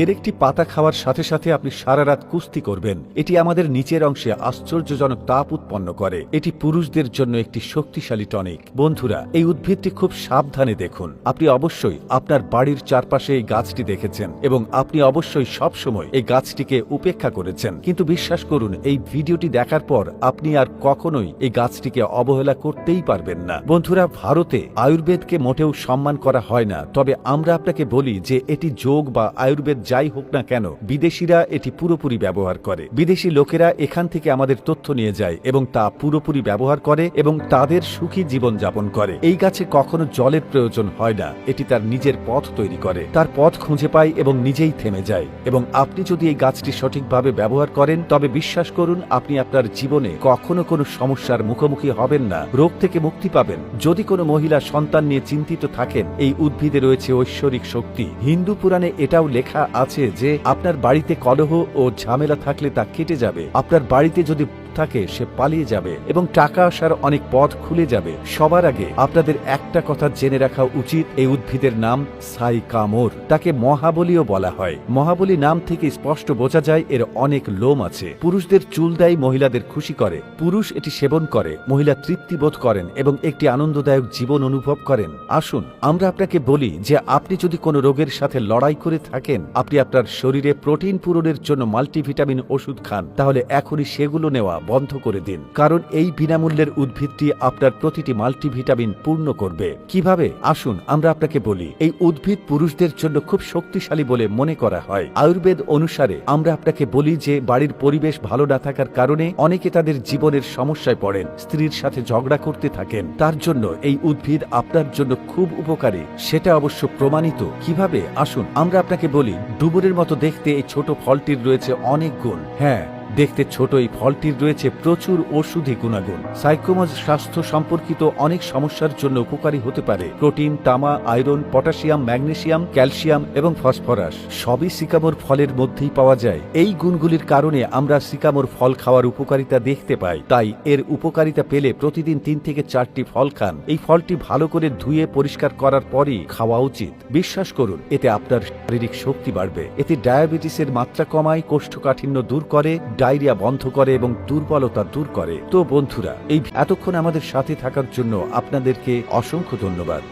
এর একটি পাতা খাওয়ার সাথে সাথে আপনি সারা রাত কুস্তি করবেন। এটি আমাদের নিচের অংশে আশ্চর্যজনক তাপ উৎপন্ন করে। এটি পুরুষদের জন্য একটি শক্তিশালী টনিক বন্ধুরা, এই উদ্ভিদটি খুব সাবধানে দেখুন। আপনি অবশ্যই আপনার বাড়ির চারপাশে এই গাছটি দেখেছেন এবং আপনি অবশ্যই সবসময় এই গাছটিকে উপেক্ষা করেছেন। কিন্তু বিশ্বাস করুন, এই ভিডিওটি দেখার পর আপনি আর কখনোই এই গাছটিকে অবহেলা করতেই পারবেন না। বন্ধুরা, ভারতে আয়ুর্বেদকে মোটেও সম্মান করা হয় না। তবে আমরা আপনাকে বলি যে এটি যোগ বা আয়ুর্বেদ যাই হোক না কেন, বিদেশিরা এটি পুরোপুরি ব্যবহার করে। বিদেশি লোকেরা এখান থেকে আমাদের তথ্য নিয়ে যায় এবং তা পুরোপুরি ব্যবহার করে এবং তাদের সুখী জীবন যাপন করে। এই গাছে কখনো জলের প্রয়োজন হয় না, এটি তার নিজের পথ তৈরি করে। তার পথ খুঁজে পায় এবং নিজেই থেমে যায়। এবং আপনি যদি এই গাছটি সঠিকভাবে ব্যবহার করেন, তবে বিশ্বাস করুন, আপনি আপনার জীবনে কখনো কোনো সমস্যার মুখোমুখি হবেন না, রোগ থেকে মুক্তি পাবেন। যদি কোনো মহিলা সন্তান নিয়ে চিন্তিত থাকেন, এই উদ্ভিদে রয়েছে ঐশ্বরিক শক্তি। হিন্দু পুরাণে এটাও লেখা আছে যে আপনার বাড়িতে কলহ ও ঝামেলা থাকলে তা কেটে যাবে। আপনার বাড়িতে যদি থাকে, সে পালিয়ে যাবে এবং টাকা আসার অনেক পথ খুলে যাবে। সবার আগে আপনাদের একটা কথা জেনে রাখা উচিত, এই উদ্ভিদের নাম সাই কামর তাকে মহাবলীও বলা হয়। মহাবলী নাম থেকে স্পষ্ট বোঝা যায়, এর অনেক লোম আছে। পুরুষদের চুল দেয়, মহিলাদের খুশি করে। পুরুষ এটি সেবন করে, মহিলা তৃপ্তি বোধ করেন এবং একটি আনন্দদায়ক জীবন অনুভব করেন। আসুন, আমরা আপনাকে বলি যে আপনি যদি কোনো রোগের সাথে লড়াই করে থাকেন, আপনি আপনার শরীরে প্রোটিন পূরণের জন্য মাল্টিভিটামিন ওষুধ খান, তাহলে এখনই সেগুলো নেওয়া বন্ধ করে দিন। কারণ এই বিনামূল্যের উদ্ভিদটি আপনার প্রতিটি মাল্টিভিটামিন পূর্ণ করবে। কীভাবে? আসুন আমরা আপনাকে বলি, এই উদ্ভিদ পুরুষদের জন্য খুব শক্তিশালী বলে মনে করা হয়। আয়ুর্বেদ অনুসারে আমরা আপনাকে বলি যে, বাড়ির পরিবেশ ভালো না থাকার কারণে অনেকে তাদের জীবনের সমস্যায় পড়েন, স্ত্রীর সাথে ঝগড়া করতে থাকেন। তার জন্য এই উদ্ভিদ আপনার জন্য খুব উপকারী, সেটা অবশ্য প্রমাণিত। কীভাবে? আসুন আমরা আপনাকে বলি ডুবুরের মতো দেখতে এই ছোট ফলটির রয়েছে অনেক গুণ। হ্যাঁ দেখতে ছোট এই ফলটির রয়েছে প্রচুর ওষুধি গুণাগুণ। সাইকোমজ স্বাস্থ্য সম্পর্কিত অনেক সমস্যার জন্য উপকারী হতে পারে। প্রোটিন, তামা, আয়রন, পটাশিয়াম ম্যাগনেশিয়াম ক্যালসিয়াম এবং ফসফরাস সবই সিকামোর ফলের মধ্যেই পাওয়া যায়। এই গুণগুলির কারণে আমরা সিকামোর ফল খাওয়ার উপকারিতা দেখতে পাই। তাই এর উপকারিতা পেলে প্রতিদিন তিন থেকে চারটি ফল খান। এই ফলটি ভালো করে ধুয়ে পরিষ্কার করার পরই খাওয়া উচিত। বিশ্বাস করুন, এতে আপনার শারীরিক শক্তি বাড়বে। এতে ডায়াবেটিসের মাত্রা কমায়, কোষ্ঠকাঠিন্য দূর করে ডায়রিয়া বন্ধ করে এবং দুর্বলতা দূর করে। তো বন্ধুরা, এই এতক্ষণ আমাদের সাথে থাকার জন্য আপনাদেরকে অসংখ্য ধন্যবাদ।